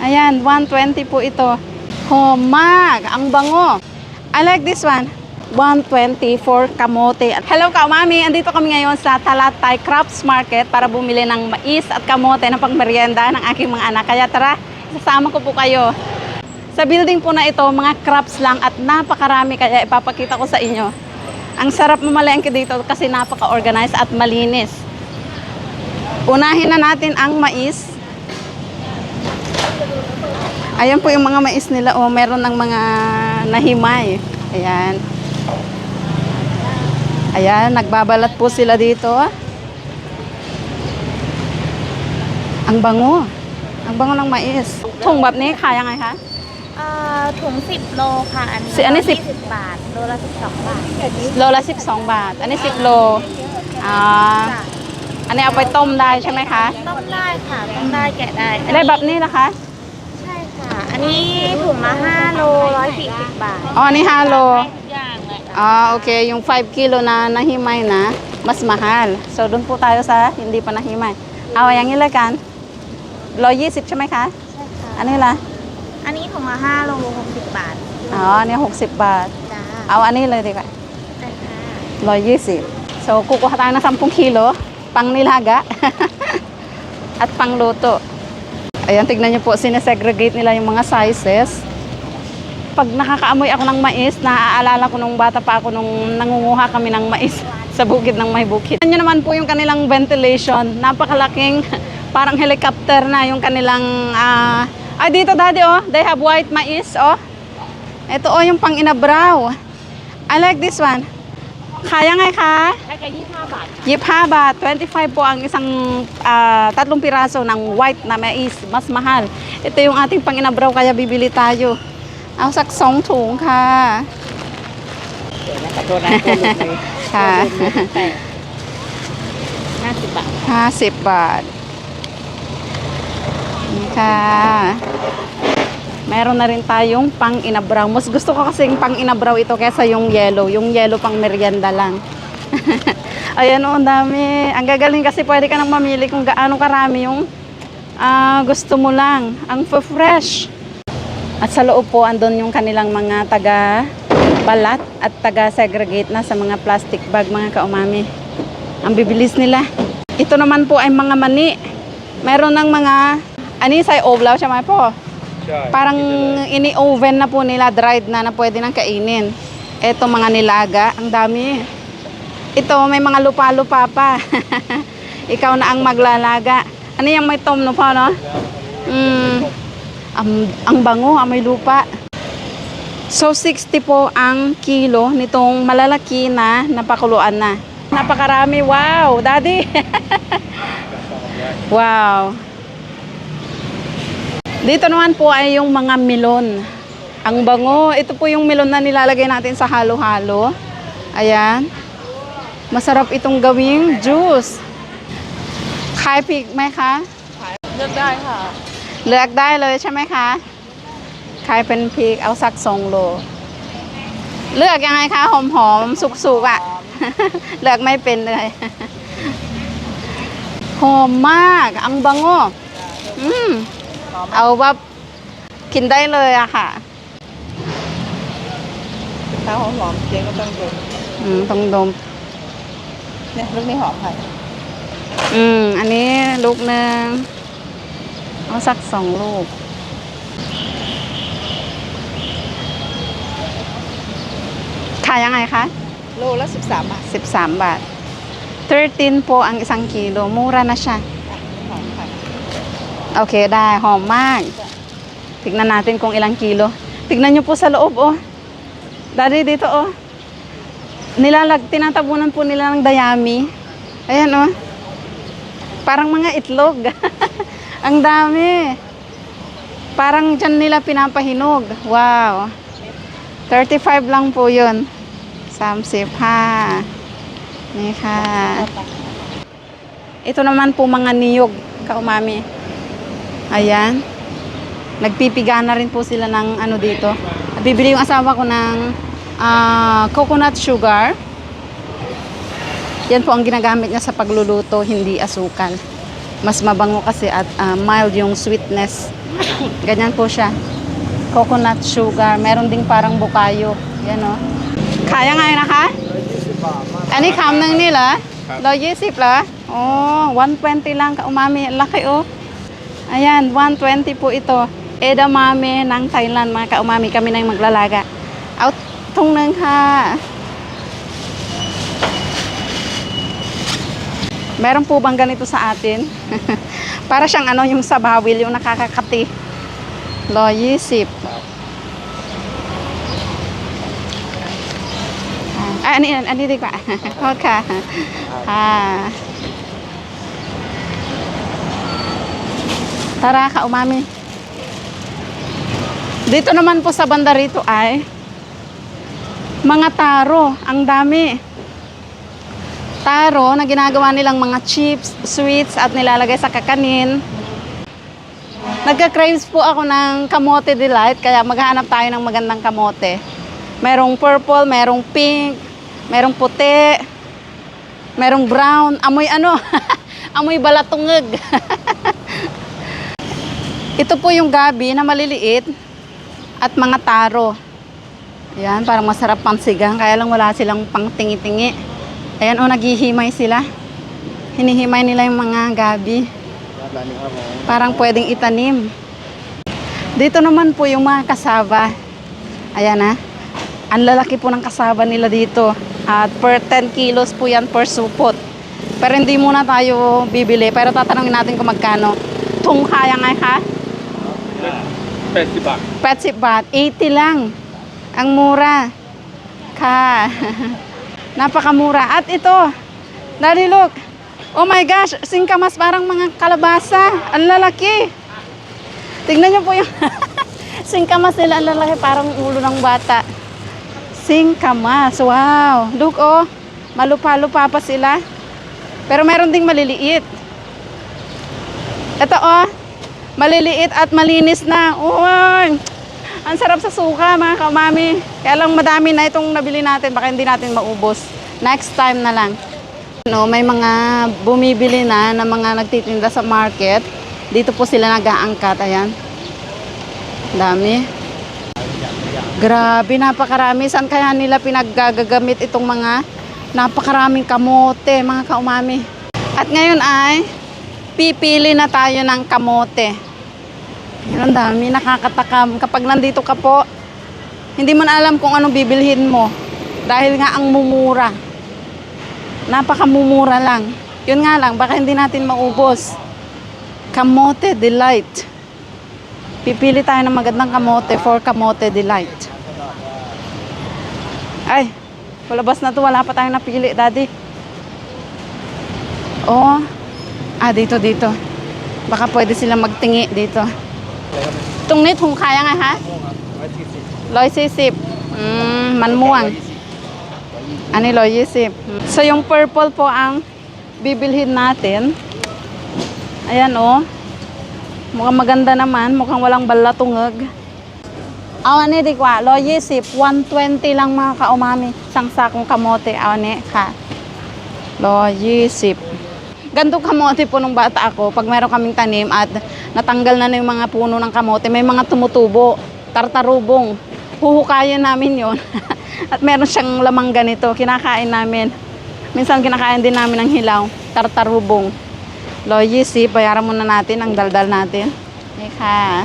Ayan, 120 po ito. Homag, ang bango. I like this one. 120 for kamote. Hello ka, mami. Andito kami ngayon sa Talatay Crafts Market para bumili ng mais at kamote na pangmerienda ng aking mga anak. Kaya tara, sasama ko po kayo. Sa building po na ito, mga crafts lang at napakarami kaya ipapakita ko sa inyo. Ang sarap mamalengke dito kasi napaka-organized at malinis. Unahin na natin ang mais. Ayan po yung mga mais nila. O, meron ng mga nahimay. Ayan. Ayan, nagbabalat po sila dito. Ang bango. Ang bango ng mais. ถุงแบบนี้ขายยังไงคะ เอ่อถุง 10 โลค่ะ อันนี้ สิอันนี้สิบ 20บาท โลละ 12 บาท โลละ 12 บาท อันนี้ 10 โล อ่า อันนี้เอาไปต้มได้ใช่ไหมคะ ต้มได้ค่ะ ต้มได้แกะได้ ได้แบบนี้นะคะ ใช่ค่ะ อั นนี้ถุงละ5โล140 บาท อ๋ออันนี้5โล ทุกอย่างเลย Ah, okay. Yung 5 kilo na nahimay na, mas mahal. So, doon po tayo sa hindi pa nahimay. Aw, yang ilagan. 120 ใช่ไหมคะ ใช่ค่ะ อันนี้ล่ะ อันนี้ถุงละ5โล60 บาท อ๋ออันนี้60 บาท จ้าเอาอันนี้เลยดีกว่า ใช่ค่ะ 120. So, kukuha tayo ng 10 kilo, pang nilaga, at pang luto. Ayan, tignan niyo po, sinesegregate nila yung mga sizes. Pag nakakaamoy ako ng mais, naaalala ko nung bata pa ako nung nangunguha kami ng mais sa bukid ng may bukid. Tignan naman po yung kanilang ventilation. Napakalaking, parang helicopter na yung kanilang... ah ay, dito daddy, oh. They have white mais, oh. Ito, oh, yung pang inabraw. I like this one. ขายยังไงคะขายแค่ยี่ห้าบาทยี่ห้าบาท25 po ang isang uh, tatlong piraso ng white na mais. Mas mahal. Ito yung ating panginabraw kaya bibili tayo. Ang sak song thong ka. ตัวนั้นตัวหลุดเลยค่ะห้าสิบบาทห้าสิบบาทนี่ค่ะ Meron na rin tayong pang inabraw. Mas gusto ko kasing pang inabraw ito kesa yung yellow. Yung yellow pang merienda lang. Ayan o, ang dami. Ang gagaling kasi pwede ka nang mamili kung gaano karami yung ah, gusto mo lang. Ang fresh. At sa loob po, andun yung kanilang mga taga balat at taga segregate na sa mga plastic bag mga kaumami. Ang bibilis nila. Ito naman po ay mga mani. Meron ng mga, ani say oblaw siya may po. Parang ini-oven na po nila, dried na na pwede nang kainin. Ito mga nilaga, ang dami. Ito may mga lupa-lupa pa. Ikaw na ang maglalaga. Ano yung may tom no pa, no? Mm, ang, ang bango, amoy lupa. So 60 po ang kilo nitong malalaki na napakuluan na. Napakarami. Wow, daddy. wow. Dito naman po ay yung mga melon. Ang bango. Ito po yung melon na nilalagay natin sa halo-halo. Ayan. Masarap itong gawing juice. Kaya pigไหมคะ เลือกได้ค่ะ เลือกได้เลยใช่ไหมคะใครเป็นพริกเอาสักสองโล เลือกยังไงคะ หอมหอมๆสุกๆอ่ะ เลือกไม่เป็นเลย หอมมาก อังบังโงอืม เอาแบบกินได้เลยอะค่ะถ้าหอมหอมเจ๊ก็ต้องดมอืมต้องดม เนี่ยลูกนี้หอมค่ะอืม อันนี้ลูกหนึ่งเอาสักสองลูก ขายยังไงคะ โลละ13บาท13บาท13 po ang isang kilo. Mura na siya. หอมค่ะ โอเค ได้ หอมมาก Tignan natin kung ilang kilo. Tignan nyo po sa loob, oh. Daddy, dito, oh. Nilalag, tinatabunan po nila ng dayami. Ayan, oh. Parang mga itlog. ang dami. Parang dyan nila pinapahinog. Wow. 35 lang po yun. 35. Niค่ะ Ito naman po mga niyog, kaumami. Ayan. Nagpipiga na rin po sila ng ano dito. Bibili yung asawa ko ng ah, coconut sugar. Yan po ang ginagamit niya sa pagluluto, hindi asukal. Mas mabango kasi at ah, mild yung sweetness Ganyan po siya. Coconut sugar. Meron ding parang bukayo. Yan o. Kaya nga yun ha? อันนี้คำหนึ่งนี่เหรอร้อยยี่สิบเหรออ๋อ120 lang ka umami. Laki oh. Ayan, 120 po ito. Edamame ng Thailand, mga ka-umami. Kami na yung maglalaga. Out, tung nang ha. Meron po bang ganito sa atin? Para siyang ano, yung sa yung nakakakati. Lo, yisip. Ah, ani, ani, di ba? Okay. Ah. Tara, ka umami. Dito naman po sa banda rito ay mga taro. Ang dami. Taro na ginagawa nilang mga chips, sweets at nilalagay sa kakanin. Nagka-craves po ako ng kamote delight kaya maghanap tayo ng magandang kamote. Merong purple, merong pink, merong puti, merong brown, amoy ano? amoy balatungag. Ito po yung gabi na maliliit at mga taro. Yan, parang masarap pang sigang, kaya lang wala silang pang tingi-tingi. Ayan, o, naghihimay sila. Hinihimay nila yung mga gabi. Parang pwedeng itanim. Dito naman po yung mga kasaba. Ayan na. Ang lalaki po ng kasaba nila dito. At per 10 kilos po yan per supot. Pero hindi muna tayo bibili. Pero tatanungin natin kung magkano. Tung kaya nga ha? 80 บาท 80 baht. 80 lang. Ang mura. Ka. Napakamura. At ito. Daddy, look. Oh my gosh. Singkamas parang mga kalabasa. Ang lalaki. Tingnan niyo po yung singkamas nila. Ang lalaki. Parang ulo ng bata. Singkamas. Wow. Look, oh. Malupa-lupa pa sila. Pero meron ding maliliit. Ito, oh. Maliliit at malinis na. Uy! Ang sarap sa suka, mga kamami. Kaya lang madami na itong nabili natin. Baka hindi natin maubos. Next time na lang. No, may mga bumibili na na mga nagtitinda sa market. Dito po sila nag-aangkat. Ayan. Dami. Grabe, napakarami. Saan kaya nila pinaggagagamit itong mga napakaraming kamote, mga kaumami. At ngayon ay pipili na tayo ng kamote. Ang dami, nakakatakam. Kapag nandito ka po, hindi mo na alam kung anong bibilhin mo. Dahil nga ang mumura. Napakamumura lang. Yun nga lang, baka hindi natin maubos. Kamote Delight. Pipili tayo ng magandang kamote for Kamote Delight. Ay, palabas na to. Wala pa tayong napili, Daddy. Oh, ah, dito, dito. Baka pwede sila magtingi dito. Tung nit, kung kaya nga ha? 140. Mm, manmuang. Ano, 120. So, yung purple po ang bibilhin natin. Ayan, oh. Mukhang maganda naman. Mukhang walang balatungag. Awan ni di kwa, 120. 120 lang mga kaumami. Isang sakong kamote. Awan ni, ha. 120. Ganto kamote po nung bata ako. Pag meron kaming tanim at natanggal na na yung mga puno ng kamote, may mga tumutubo. Tartarubong. Huhukayin namin yon At meron siyang lamang ganito. Kinakain namin. Minsan kinakain din namin ng hilaw. Tartarubong. Loyisi, bayaran muna natin ang daldal natin. Ika.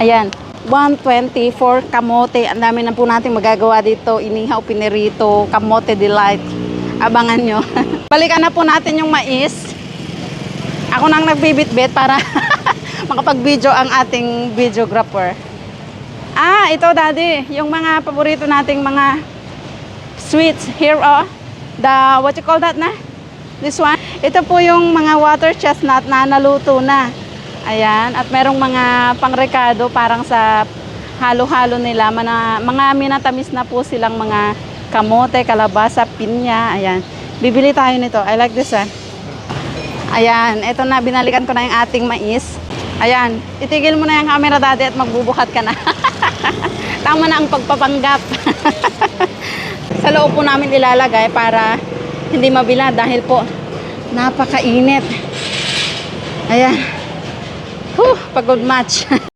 Ayan. 120 for kamote. Ang dami na po natin magagawa dito. Inihaw, pinirito, kamote delight. Abangan nyo. Balikan na po natin yung mais. Ako nang nagbibitbit para makapag-video ang ating videographer. Ah, ito daddy. Yung mga paborito nating mga sweets. Here, oh. The, what you call that na? This one. Ito po yung mga water chestnut na naluto na. Ayan. At merong mga pangrekado parang sa halo-halo nila. Mana, mga minatamis na po silang mga kamote, kalabasa, pinya. Ayan. Bibili tayo nito. I like this one. Ayan. Ito na. Binalikan ko na yung ating mais. Ayan. Itigil mo na yung camera dati at magbubukat ka na. Tama na ang pagpapanggap. sa loob po namin ilalagay para hindi mabila dahil po napakainit. Ayan. Whew, pagod match.